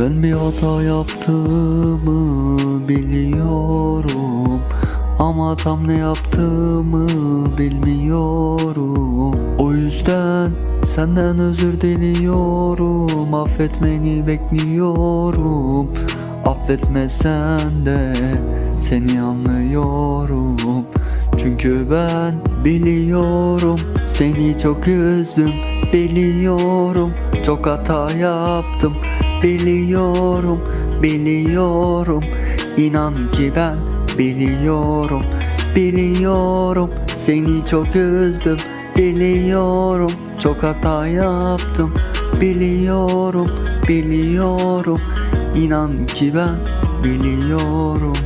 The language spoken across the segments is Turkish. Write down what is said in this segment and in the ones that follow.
Ben bir hata yaptığımı biliyorum. Ama tam ne yaptığımı bilmiyorum. O yüzden senden özür diliyorum. Affetmeni bekliyorum. Affetmesen de seni anlıyorum. Çünkü ben biliyorum Seni çok üzdüm biliyorum. Çok hata yaptım biliyorum biliyorum. İnan ki ben biliyorum. Biliyorum Seni çok üzdüm. Biliyorum Çok hata yaptım. Biliyorum biliyorum. İnan ki ben biliyorum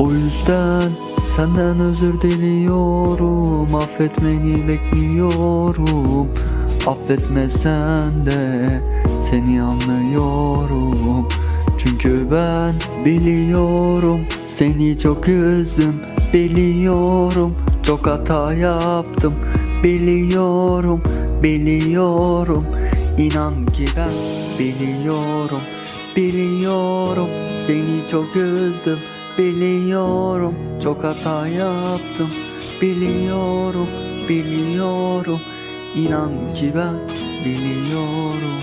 O yüzden senden özür diliyorum Affetmeni bekliyorum. Affetmesen de seni anlıyorum. Çünkü ben biliyorum Seni çok üzdüm biliyorum. Çok hata yaptım biliyorum Biliyorum. İnan ki ben biliyorum Biliyorum. Seni çok üzdüm Biliyorum çok hata yaptım. Biliyorum biliyorum. İnan ki ben biliyorum